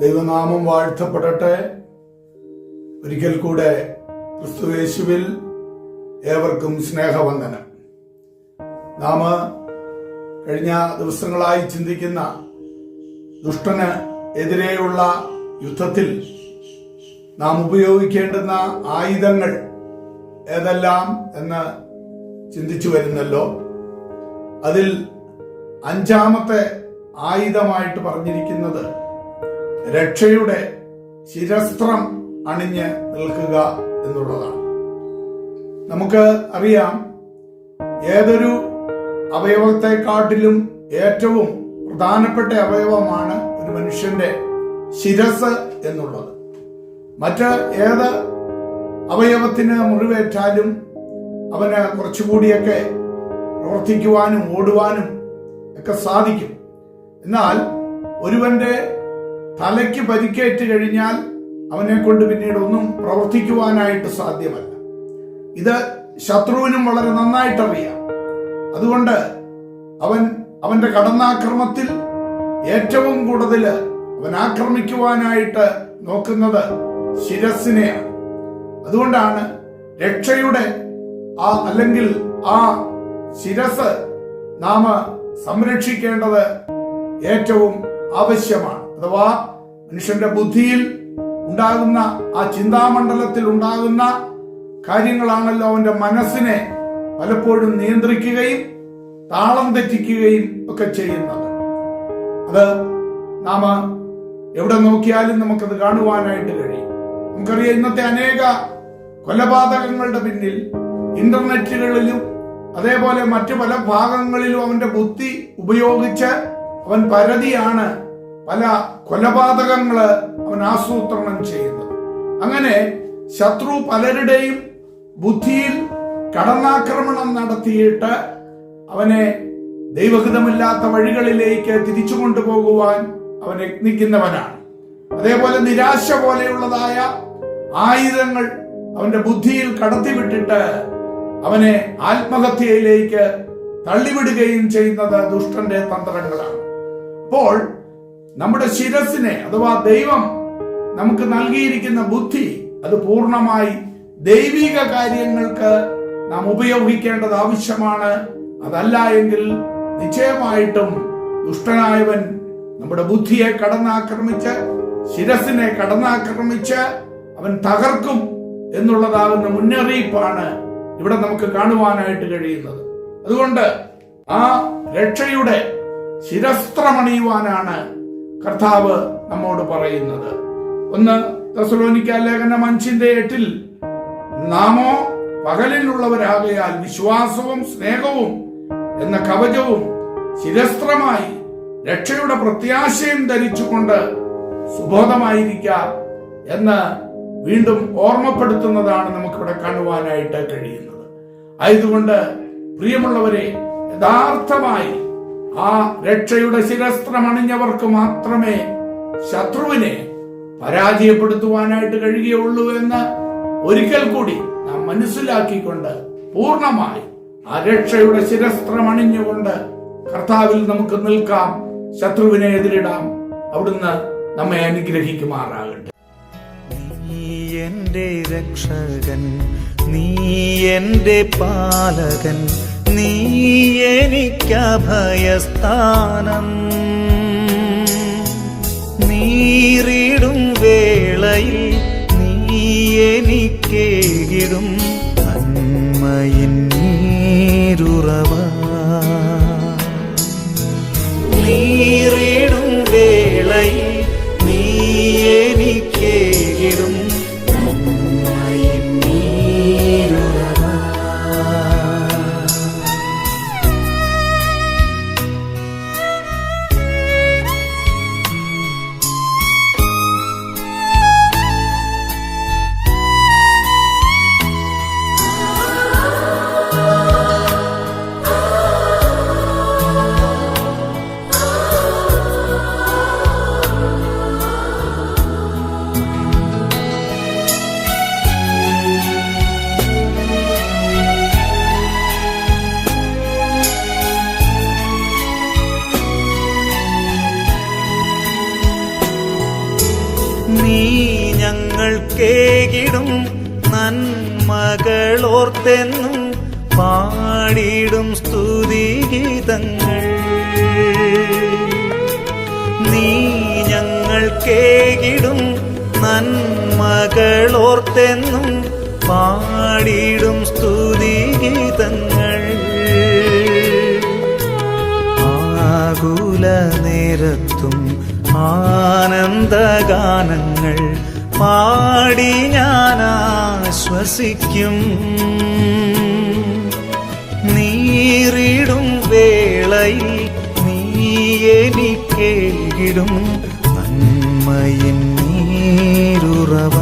ദൈവനാമം വാഴ്ത്തപ്പെടട്ടെ. ഒരിക്കൽ കൂടെ ക്രിസ്തുവേശുവിൽ ഏവർക്കും സ്നേഹവന്ദനം. നാം കഴിഞ്ഞ ദിവസങ്ങളായി ചിന്തിക്കുന്ന ദുഷ്ടന് എതിരെയുള്ള യുദ്ധത്തിൽ നാം ഉപയോഗിക്കേണ്ടുന്ന ആയുധങ്ങൾ ഏതെല്ലാം എന്ന് ചിന്തിച്ചു വരുന്നല്ലോ. അതിൽ അഞ്ചാമത്തെ ആയുധമായിട്ട് പറഞ്ഞിരിക്കുന്നത് രക്ഷയുടെ ശിരസ്ത്രം അണിഞ്ഞ് നിൽക്കുക എന്നുള്ളതാണ്. നമുക്ക് അറിയാം ഏതൊരു അവയവത്തെക്കാട്ടിലും ഏറ്റവും പ്രധാനപ്പെട്ട അവയവമാണ് ഒരു മനുഷ്യന്റെ ശിരസ് എന്നുള്ളത്. മറ്റ് ഏത് അവയവത്തിന് മുറിവേറ്റാലും അവന് കുറച്ചുകൂടിയൊക്കെ പ്രവർത്തിക്കുവാനും ഓടുവാനും ഒക്കെ സാധിക്കും. എന്നാൽ ഒരുവന്റെ തലയ്ക്ക് പരിക്കേറ്റ് കഴിഞ്ഞാൽ അവനെ കൊണ്ട് പിന്നീട് ഒന്നും പ്രവർത്തിക്കുവാനായിട്ട് സാധ്യമല്ല. ഇത് ശത്രുവിനും വളരെ നന്നായിട്ട് അറിയാം അതുകൊണ്ട് അവൻ അവന്റെ കടന്നാക്രമത്തിൽ ഏറ്റവും കൂടുതൽ അവൻ ആക്രമിക്കുവാനായിട്ട് നോക്കുന്നത് ശിരസിനെയാണ് അതുകൊണ്ടാണ് രക്ഷയുടെ ആ അല്ലെങ്കിൽ ആ ശിരസ് നാം സംരക്ഷിക്കേണ്ടത് ഏറ്റവും ആവശ്യമാണ്. അഥവാ മനുഷ്യന്റെ ബുദ്ധിയിൽ ഉണ്ടാകുന്ന ആ ചിന്താമണ്ഡലത്തിൽ ഉണ്ടാകുന്ന കാര്യങ്ങളാണല്ലോ അവന്റെ മനസ്സിനെ പലപ്പോഴും നിയന്ത്രിക്കുകയും താളം തെറ്റിക്കുകയും ഒക്കെ ചെയ്യുന്നത്. അത് നാം എവിടെ നോക്കിയാലും നമുക്കത് കാണുവാനായിട്ട് കഴിയും. നമുക്കറിയാം ഇന്നത്തെ അനേക കൊലപാതകങ്ങളുടെ പിന്നിൽ ഇന്റർനെറ്റുകളിലും അതേപോലെ മറ്റു പല ഭാഗങ്ങളിലും അവന്റെ ബുദ്ധി ഉപയോഗിച്ച് അവൻ പരതിയാണ് പല കൊലപാതകങ്ങൾ അവൻ ആസൂത്രണം ചെയ്യുന്നത് അങ്ങനെ ശത്രു പലരുടെയും ബുദ്ധിയിൽ കടന്നാക്രമണം നടത്തിയിട്ട് അവനെ ദൈവഹിതമില്ലാത്ത വഴികളിലേക്ക് തിരിച്ചു കൊണ്ടുപോകുവാൻ അവൻ യത്നിക്കുന്നവനാണ്. അതേപോലെ നിരാശ പോലെയുള്ളതായ ആയുധങ്ങൾ അവന്റെ ബുദ്ധിയിൽ കടത്തിവിട്ടിട്ട് അവനെ ആത്മഹത്യയിലേക്ക് തള്ളിവിടുകയും ചെയ്യുന്നത് ദുഷ്ടന്റെ തന്ത്രങ്ങളാണ്. അപ്പോൾ നമ്മുടെ ശിരസിനെ അഥവാ ദൈവം നമുക്ക് നൽകിയിരിക്കുന്ന ബുദ്ധി അത് പൂർണമായി ദൈവിക കാര്യങ്ങൾക്ക് നാം ഉപയോഗിക്കേണ്ടത് ആവശ്യമാണ്. അതല്ല എങ്കിൽ നിശ്ചയമായിട്ടും ദുഷ്ടനായവൻ നമ്മുടെ ബുദ്ധിയെ കടന്നാക്രമിച്ച് ശിരസിനെ കടന്നാക്രമിച്ച് അവൻ തകർക്കും എന്നുള്ളതാകുന്ന മുന്നറിയിപ്പാണ് ഇവിടെ നമുക്ക് കാണുവാനായിട്ട് കഴിയുന്നത്. അതുകൊണ്ട് ആ രക്ഷയുടെ ശിരസ്ത്രമണിയുവാനാണ് കർത്താവ് നമ്മോട് പറയുന്നത്. ഒന്ന് തസലോനിക്ക ലേഖനം അഞ്ചിന്റെ എട്ടിൽ നാമോ പകലിലുള്ളവരാകയാൽ വിശ്വാസവും സ്നേഹവും എന്ന കവചവും ശിരസ്ത്രമായി രക്ഷയുടെ പ്രത്യാശയും ധരിച്ചുകൊണ്ട് സുബോധമായിരിക്കാം എന്ന് വീണ്ടും ഓർമ്മപ്പെടുത്തുന്നതാണ് നമുക്കിവിടെ കാണുവാനായിട്ട് കഴിയുന്നത്. ആയതുകൊണ്ട് പ്രിയമുള്ളവരെ യഥാർത്ഥമായി ആ രക്ഷയുടെ ശിരസ്ത്രമണിഞ്ഞവർക്ക് മാത്രമേ ശത്രുവിനെ പരാജയപ്പെടുത്തുവാനായിട്ട് കഴിയുകയുള്ളൂ എന്ന് ഒരിക്കൽ കൂടി നാം മനസ്സിലാക്കിക്കൊണ്ട് പൂർണമായി ആ രക്ഷയുടെ ശിരസ്ത്രമണിഞ്ഞുകൊണ്ട് കർത്താവിൽ നമുക്ക് നിൽക്കാം ശത്രുവിനെ എതിരിടാം. അവിടുന്ന് നമ്മെ അനുഗ്രഹിക്കുമാറാകട്ടെ. നീ എന്റെ രക്ഷകൻ നീ എന്റെ പാലകൻ നീ എനിക്കഭയസ്ഥാനം. നീറിടും ഞങ്ങൾക്കേകിടും നന്മകളോർത്തെന്നും പാടിടും സ്തുതിഗീതങ്ങൾ നീ ഞങ്ങൾക്കേകിടും നന്മകളോർത്തെന്നും പാടിടും സ്തുതിഗീതങ്ങൾ ആകുല നേരത്തും ആനന്ദഗാനങ്ങൾ പാടി ഞാൻ ആശ്വസിക്കും. നീറിടും വേളയിൽ നീ എനിക്കേകിടും നന്മയിൻ നീരുറവ.